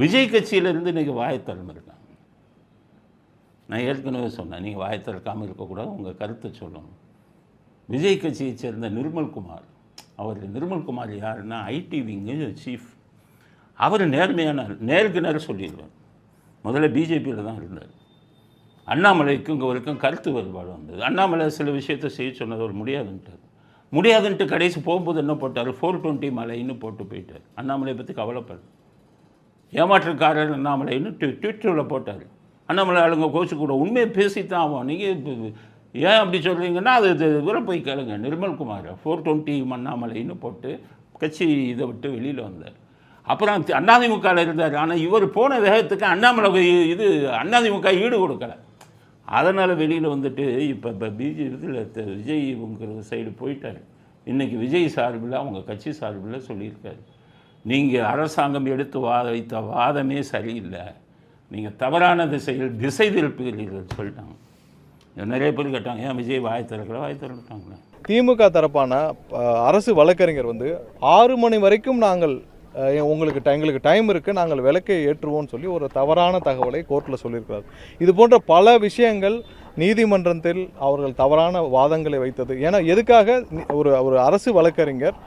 விஜய் கட்சியிலேருந்து இன்றைக்கி வாயை திறந்துருக்காங்க நான் ஏற்கனவே சொன்னேன் நீங்கள் வாயை திறக்காமல் இருக்கக்கூடாது உங்கள் கருத்தை சொல்லணும். விஜய் கட்சியைச் சேர்ந்த நிர்மல்குமார் அவர் நிர்மல்குமார் யாருன்னா ஐடி விங்கு சீஃப் அவர் நேர்மையான நேருக்கு நேரம் சொல்லிடுவார். முதல்ல பிஜேபியில் தான் இருந்தார். அண்ணாமலைக்கும் இங்கே வரைக்கும் கருத்து வேறுபாடு வந்தது. அண்ணாமலை சில விஷயத்தை செய்ய சொன்னது அவர் முடியாதுன்ட்டார். முடியாதுன்ட்டு கடைசி போகும்போது என்ன போட்டார்? ஃபோர் டுவெண்ட்டி மலைன்னு போட்டு போயிட்டார். அண்ணாமலை பற்றி கவலைப்படு ஏமாற்றுக்காரர் அண்ணாமலைன்னு ட்வி ட்விட்டரில் போட்டார். அண்ணாமலை ஆளுங்க கோச்சு கூட உண்மையை பேசித்தான் ஆகும் நீங்கள் ஏன் அப்படி சொல்கிறீங்கன்னா அது இது போய் கேளுங்க. நிர்மல்குமார் ஃபோர் டுவெண்ட்டி அண்ணாமலைன்னு போட்டு கட்சி இதை விட்டு வெளியில் வந்தார். அப்புறம் தி- அண்ணாதிமுகவில் இருந்தார். ஆனால் இவர் போன வேகத்துக்கு அண்ணாமலை போய் இது அண்ணாதிமுக ஈடு கொடுக்கல. அதனால் வெளியில் வந்துட்டு இப்போ இப்போ பிஜே இதில் விஜய் உங்கிற சைடு போயிட்டார். இன்றைக்கி விஜய் சார்பில் அவங்க கட்சி சார்பில் சொல்லியிருக்காரு. நீங்கள் அரசாங்கம் எடுத்து வாத வைத்த வாதமே சரியில்லை. நீங்கள் தவறான திசையில் திசை திருப்புகிறீர்கள் சொல்லிட்டாங்க. நிறைய பேர் கேட்டாங்க ஏன் விஜய் வாய் திறக்கிற வாய் திறந்துட்டாங்களே. திமுக தரப்பான அரசு வழக்கறிஞர் வந்து ஆறு மணி வரைக்கும் நாங்கள் உங்களுக்கு எங்களுக்கு டைம் இருக்குது நாங்கள் விளக்கை ஏற்றுவோம்னு சொல்லி ஒரு தவறான தகவலை கோர்ட்டில் சொல்லியிருக்கிறார். இது போன்ற பல விஷயங்கள் நீதிமன்றத்தில் அவர்கள் தவறான வாதங்களை வைத்தது. ஏன்னா எதுக்காக ஒரு ஒரு அரசு வழக்கறிஞர்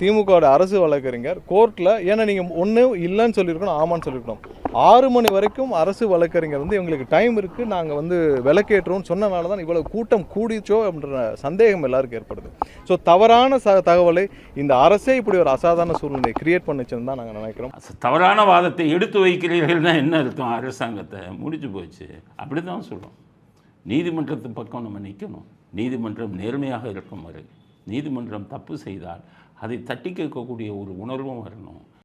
திமுகவோட அரசு வழக்கறிஞர் கோர்ட்டில் ஏன்னா நீங்கள் ஒன்று இல்லைன்னு சொல்லியிருக்கணும் ஆமான்னு சொல்லியிருக்கணும். ஆறு மணி வரைக்கும் அரசு வழக்கறிஞர் வந்து எங்களுக்கு டைம் இருக்குது நாங்கள் வந்து விளக்கேற்றோம்னு சொன்னனால தான் இவ்வளவு கூட்டம் கூடிச்சோ அப்படின்ற சந்தேகம் எல்லாருக்கும் ஏற்படுது. ஸோ தவறான ச தகவலை இந்த அரசே இப்படி ஒரு அசாதாரண சூழ்நிலையை கிரியேட் பண்ணிச்சுன்னு தான் நாங்கள் நினைக்கிறோம். தவறான வாதத்தை எடுத்து வைக்கிறீர்கள்னா என்ன அர்த்தம்? அரசாங்கத்தை முடிஞ்சு போச்சு. அப்படி தான் சொல்கிறோம் நீதிமன்றத்து பக்கம் நம்ம நிற்கணும் நீதிமன்றம் நேர்மையாக இருக்கும் வரை நீதிமன்றம் தப்பு செய்தால் அதை தட்டி கேட்கக்கூடிய ஒரு உணர்வும் வரணும்.